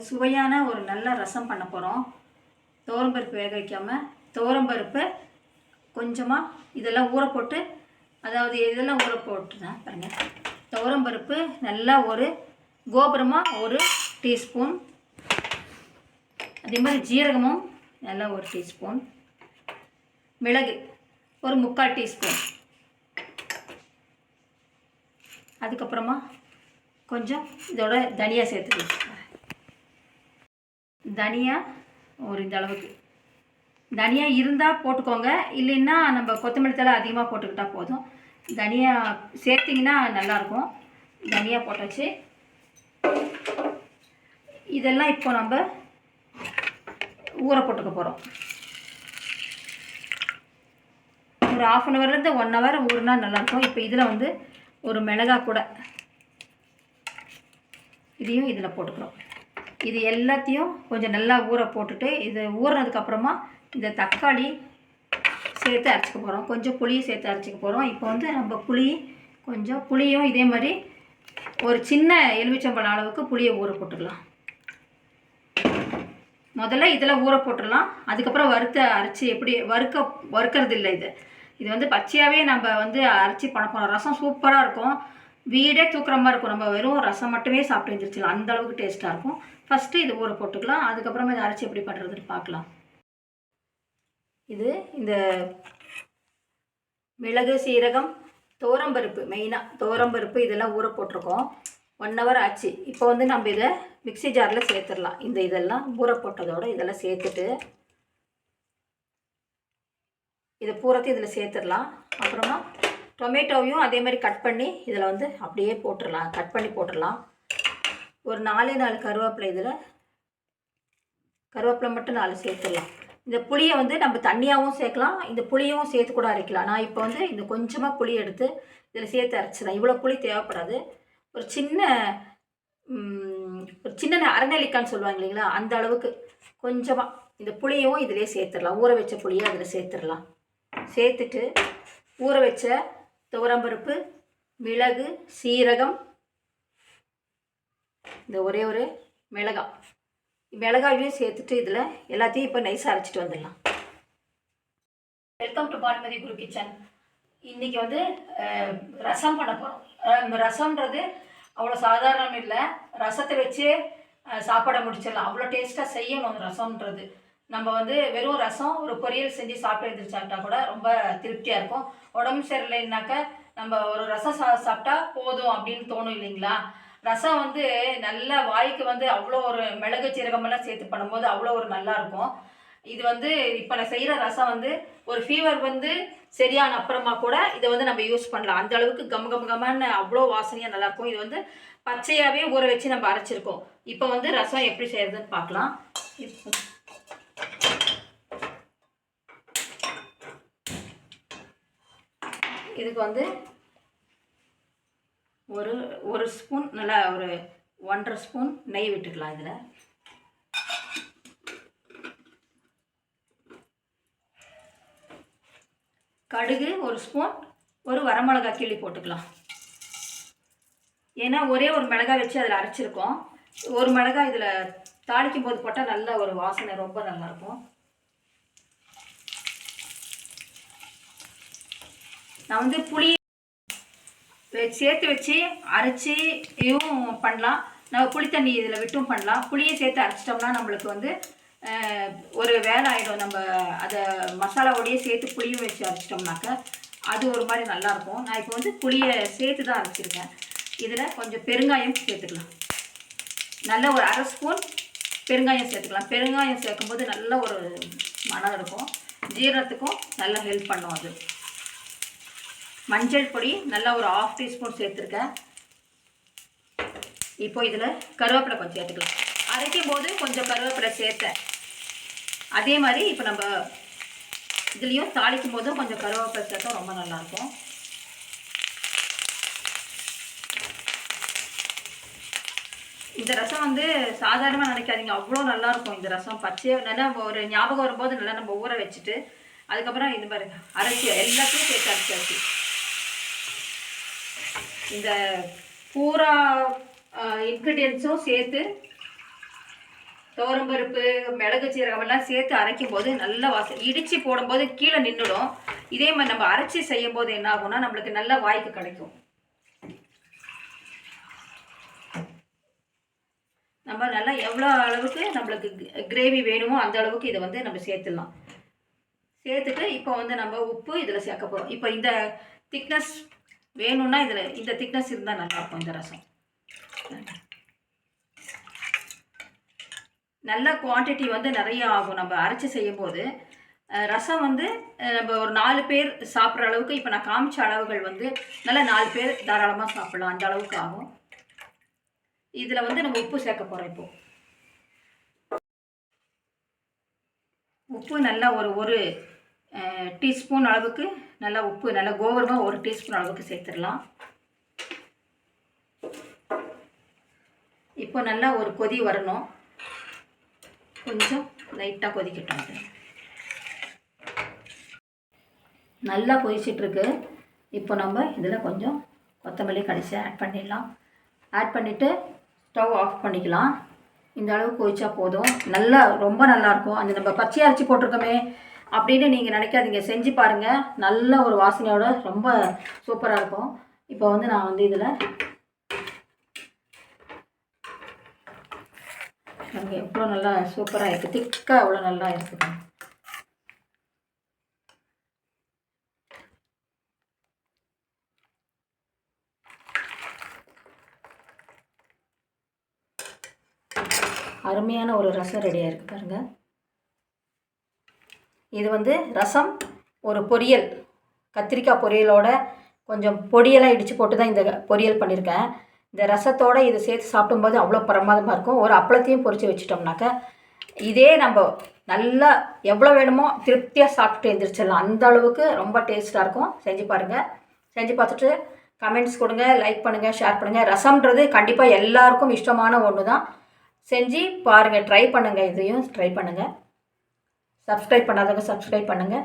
ஒரு சுவையான ஒரு நல்ல ரசம் பண்ண போகிறோம் துவரம்பருப்பு வேக வைக்காமல் துவரம்பருப்பு கொஞ்சமாக இதெல்லாம் ஊற போட்டு அதாவது இதெல்லாம் ஊற போட்டுதான் பாருங்கள் துவரம்பருப்பு நல்லா ஒரு கோபுரமாக ஒரு டீஸ்பூன். அதே மாதிரி ஜீரகமும் நல்லா ஒரு டீஸ்பூன். மிளகு ஒரு முக்கால் டீஸ்பூன். அதுக்கப்புறமா கொஞ்சம் இதோட தனியாக சேர்த்துக்கலாம். தனியா ஒரு இந்த அளவுக்கு. தனியா இருந்தால் போட்டுக்கோங்க. இல்லைன்னா நம்ம கொத்தமல்லி தழை அதிகமாக போட்டுக்கிட்டால் போதும். தனியா சேர்த்திங்கன்னா நல்லாயிருக்கும். தனியா போட்டாச்சு. இதெல்லாம் இப்போ நம்ம ஊற போட்டுக்க போகிறோம் ஒரு ஆஃப் அன் ஹவர்லேருந்து ஒன் ஹவர் ஊறினா நல்லாயிருக்கும். இப்போ இதில் வந்து ஒரு மிளகா கூட இதையும் இதில் போட்டுக்கிறோம். இது எல்லாத்தையும் கொஞ்சம் நல்லா ஊற போட்டுட்டு இது ஊறினதுக்கப்புறமா இந்த தக்காளி சேர்த்து அரைச்சிக்க போகிறோம் கொஞ்சம் புளியை சேர்த்து அரைச்சிக்க போகிறோம் இப்போ வந்து நம்ம புளி கொஞ்சம் புளியும் இதே மாதிரி ஒரு சின்ன எலுமிச்சம்பழம் அளவுக்கு புளியை ஊற போட்டுடலாம் முதல்ல இதில் ஊற போட்டுடலாம். அதுக்கப்புறம் வறுத்த அரைச்சி எப்படி வறுக்க வறுக்கிறது இல்லை இது. இது வந்து பச்சையாகவே நம்ம வந்து அரைச்சி பண்ண போகிறோம் ரசம் சூப்பராக இருக்கும். வீடே தூக்குற மாதிரி இருக்கும். நம்ம வெறும் ரசம் மட்டுமே சாப்பிட்டு எழுந்திரிச்சிடலாம் அந்த அளவுக்கு டேஸ்ட்டாக இருக்கும். ஃபஸ்ட்டு இது ஊற போட்டுக்கலாம். அதுக்கப்புறமா இதை அரைச்சி எப்படி பண்ணுறதுன்னு பார்க்கலாம். இது இந்த மிளகு சீரகம் தோரம்பருப்பு மெயினாக தோரம்பருப்பு இதெல்லாம் ஊற போட்டிருக்கோம். ஒன் ஹவர் ஆச்சு. இப்போ வந்து நம்ம இதை மிக்ஸி ஜாரில் சேர்த்துடலாம். இந்த இதெல்லாம் ஊற போட்டதோட இதெல்லாம் சேர்த்துட்டு இதை பூரத்தையும் இதில் சேர்த்துடலாம். அப்புறமா டொமேட்டோவையும் அதே மாதிரி கட் பண்ணி இதில் வந்து அப்படியே போட்டுடலாம். கட் பண்ணி போட்டுடலாம். ஒரு நாலே நாலு கருவேப்பிலை இதில். கருவேப்பிலை மட்டும் நாலு சேர்த்துடலாம். இந்த புளியை வந்து நம்ம தண்ணியாகவும் சேர்க்கலாம் இந்த புளியும் சேர்த்து கூட அரைக்கலாம். நான் இப்போ வந்து இந்த கொஞ்சமாக புளி எடுத்து இதில் சேர்த்து அரைச்சிடலாம் இவ்வளோ புளி தேவைப்படாது. ஒரு சின்ன ஒரு சின்ன அரைநெல்லிக்கான்னு சொல்லுவாங்க இல்லைங்களா? அந்த அளவுக்கு கொஞ்சமாக இந்த புளியும் இதிலே சேர்த்துடலாம். ஊற வச்ச புளியை அதில் சேர்த்துடலாம். சேர்த்துட்டு ஊற வச்ச துவரம்பருப்பு மிளகு சீரகம் இந்த ஒரே ஒரு மிளகாய் மிளகாயும் சேர்த்துட்டு இதில் எல்லாத்தையும் இப்போ நைஸாக அரைச்சிட்டு வந்துடலாம். Welcome to Bhanumathi Guru kitchen இன்றைக்கி வந்து ரசம் பண்ண போகிறோம் ரசம்ன்றது அவ்வளோ சாதாரணம் இல்லை. ரசத்தை வச்சு அஹ், சாப்பாடை முடிச்சிடலாம். அவ்வளோ டேஸ்ட்டாக செய்யணும் ரசம்ன்றது. நம்ம வந்து வெறும் ரசம் ஒரு பொரியல் செஞ்சு சாப்பிட்டு எழுந்திரிச்சாட்டா கூட ரொம்ப திருப்தியாக இருக்கும். உடம்பு சரியில்லைன்னாக்க நம்ம ஒரு ரசம் சா சாப்பிட்டா போதும் அப்படின்னு தோணும் இல்லைங்களா? ரசம் வந்து நல்ல வாய்க்கு வந்து அவ்வளோ ஒரு மிளகு சீரகமெல்லாம் சேர்த்து பண்ணும்போது அவ்வளோ ஒரு நல்லா இருக்கும். இது வந்து இப்போ நான் செய்கிற ரசம் வந்து ஒரு ஃபீவர் வந்து சரியான அப்புறமா கூட இதை வந்து நம்ம யூஸ் பண்ணலாம். அந்த அளவுக்கு கம் கம் கமான்னு அவ்வளோ வாசனையாக நல்லாயிருக்கும் இது வந்து பச்சையாகவே ஊற வச்சு நம்ம அரைச்சிருக்கோம். இப்போ வந்து ரசம் எப்படி செய்கிறதுன்னு பார்க்கலாம் இதுக்கு வந்து ஒரு ஒரு ஸ்பூன் நல்லா ஒரு ஒன்றரை ஸ்பூன் நெய் விட்டுக்கலாம் இதில். கடுகு ஒரு ஸ்பூன் ஒரு வரமிளகா கிள்ளி போட்டுக்கலாம். ஏன்னா ஒரே ஒரு மிளகாய் வச்சு அதில் அரைச்சிருக்கோம். ஒரு மிளகாய் இதில் தாளிக்கும் போது போட்டால் நல்ல ஒரு வாசனை ரொம்ப நல்லாயிருக்கும் நான் வந்து புளி சேர்த்து வச்சு அரைச்சியும் பண்ணலாம். நம்ம புளி தண்ணி இதில் விட்டும் பண்ணலாம். புளியை சேர்த்து அரைச்சிட்டோம்னா நம்மளுக்கு வந்து ஒரு வேலை ஆகிடும் நம்ம அதை மசாலாவோடையே சேர்த்து புளியும் வச்சு அரைச்சிட்டோம்னாக்க அது ஒரு மாதிரி நல்லாயிருக்கும் நான் இப்போ வந்து புளியை சேர்த்து தான் அரைச்சிருக்கேன். இதில் கொஞ்சம் பெருங்காயம் சேர்த்துக்கலாம். நல்ல ஒரு அரை ஸ்பூன் பெருங்காயம் சேர்த்துக்கலாம். பெருங்காயம் சேர்க்கும்போது நல்ல ஒரு மனம் இருக்கும். ஜீரணத்துக்கும் நல்லா ஹெல்ப் பண்ணும் அது. மஞ்சள் பொடி நல்லா ஒரு ஆஃப் டீஸ்பூன் சேர்த்துருக்கேன். இப்போ இதில் கருவேப்பிலை கொஞ்சம் சேர்த்துக்கலாம். அரைக்கும் போது கொஞ்சம் கருவேப்பிலை சேர்த்தேன். அதே மாதிரி இப்போ நம்ம இதுலேயும் தாளிக்கும் போதும் கொஞ்சம் கருவேப்பிலை சேர்த்தா ரொம்ப நல்லாயிருக்கும். இந்த ரசம் வந்து சாதாரணமாக நினைக்காதீங்க. அவ்வளோ நல்லாயிருக்கும் இந்த ரசம். பச்சையாக நல்லா ஒரு ஞாபகம் வரும்போது நல்லா நம்ம ஊற வச்சுட்டு அதுக்கப்புறம் இது மாதிரி அரைச்சி எல்லாத்தையும் சேர்த்து அரைச்சி. இந்த பூரா இன்க்ரீடியன்ஸும் சேர்த்து துவரம்பருப்பு மிளகு சீரகம் எல்லாம் சேர்த்து அரைக்கும் போது நல்ல வாசம் இடித்து போடும்போது கீழே நின்றுடும் இதே மாதிரி நம்ம அரைச்சி செய்யும் போது என்ன ஆகும்னா நம்மளுக்கு நல்ல வாய்க்கு கிடைக்கும். நம்ம நல்லா எவ்வளோ அளவுக்கு நம்மளுக்கு கிரேவி வேணுமோ அந்த அளவுக்கு இதை வந்து நம்ம சேர்த்துடலாம். சேர்த்துட்டு இப்போ வந்து நம்ம உப்பு இதில் சேர்க்க போகிறோம் இப்போ இந்த திக்னஸ் வேணும்னா இதில் இந்த திக்னஸ் இருந்தால் நல்லாயிருக்கும் இந்த ரசம். நல்ல குவான்டிட்டி வந்து நிறைய ஆகும். நம்ம அரைச்சி செய்யும்போது ரசம் வந்து நம்ம ஒரு நாலு பேர் சாப்பிட்ற அளவுக்கு இப்போ நான் காமிச்ச அளவுகள் வந்து நல்லா நாலு பேர் தாராளமாக சாப்பிடலாம். அந்த அளவுக்கு ஆகும். இதில் வந்து நம்ம உப்பு சேர்க்க போகிறோம் இப்போ. உப்பு நல்லா ஒரு ஒரு டீஸ்பூன் அளவுக்கு நல்லா உப்பு நல்லா கோவரமாக ஒரு டீஸ்பூன் அளவுக்கு சேர்த்துடலாம். இப்போ நல்லா ஒரு கொதி வரணும். கொஞ்சம் லைட்டாக கொதிக்கட்டும் அது. நல்லா கொதிச்சிட்ருக்கு. இப்போ நம்ம இதில் கொஞ்சம் கொத்தமல்லி கடைசி ஆட் பண்ணிடலாம். ஆட் பண்ணிவிட்டு ஸ்டவ் ஆஃப் பண்ணிக்கலாம். இந்த அளவு கொதிச்சா போதும். நல்லா ரொம்ப நல்லாயிருக்கும் அந்த நம்ம பச்சையாக அரைச்சி போட்டிருக்கோமே. அப்படின்னு நீங்கள் நினைக்காதீங்க. செஞ்சு பாருங்கள் நல்ல ஒரு வாசனையோட ரொம்ப சூப்பராக இருக்கும். இப்போ வந்து நான் வந்து இதில் அங்கே எவ்வளோ நல்லா சூப்பராக இருக்குது திக்காக எவ்வளோ நல்லா இருக்குது அருமையான ஒரு ரசம் ரெடியாக இருக்குது பாருங்கள் இது வந்து ரசம் ஒரு பொரியல். கத்திரிக்காய் பொரியலோட கொஞ்சம் பொடியெல்லாம் இடித்து போட்டு தான் இந்த பொரியல் பண்ணியிருக்கேன். இந்த ரசத்தோடு இதை சேர்த்து சாப்பிடும்போது அவ்வளோ பிரமாதமாக இருக்கும். ஒரு அப்பளத்தையும் பொரித்து வச்சுட்டோம்னாக்க இதே நம்ம நல்லா எவ்வளோ வேணுமோ திருப்தியாக சாப்பிட்டு எழுந்திரிச்சிடலாம் அந்த அளவுக்கு ரொம்ப டேஸ்ட்டாக இருக்கும். செஞ்சு பாருங்கள் செஞ்சு பார்த்துட்டு கமெண்ட்ஸ் கொடுங்க லைக் பண்ணுங்கள் ஷேர் பண்ணுங்கள் ரசம்ன்றது கண்டிப்பாக எல்லாருக்கும் இஷ்டமான ஒன்று தான் செஞ்சு பாருங்கள் ட்ரை பண்ணுங்கள் இதையும் ட்ரை பண்ணுங்கள் சப்ஸ்கிரைப் பண்ணாதவங்க சப்ஸ்கிரைப் பண்ணுங்கள்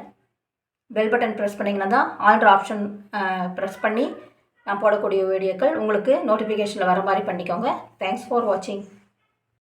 பெல் பட்டன் ப்ரெஸ் பண்ணிங்கன்னா தான் ஆல்ட்ரு ஆப்ஷன் ப்ரெஸ் பண்ணி நான் போடக்கூடிய வீடியோக்கள் உங்களுக்கு நோட்டிஃபிகேஷனில் வர மாதிரி பண்ணிக்கோங்க. தேங்க்ஸ் ஃபார் வாட்சிங்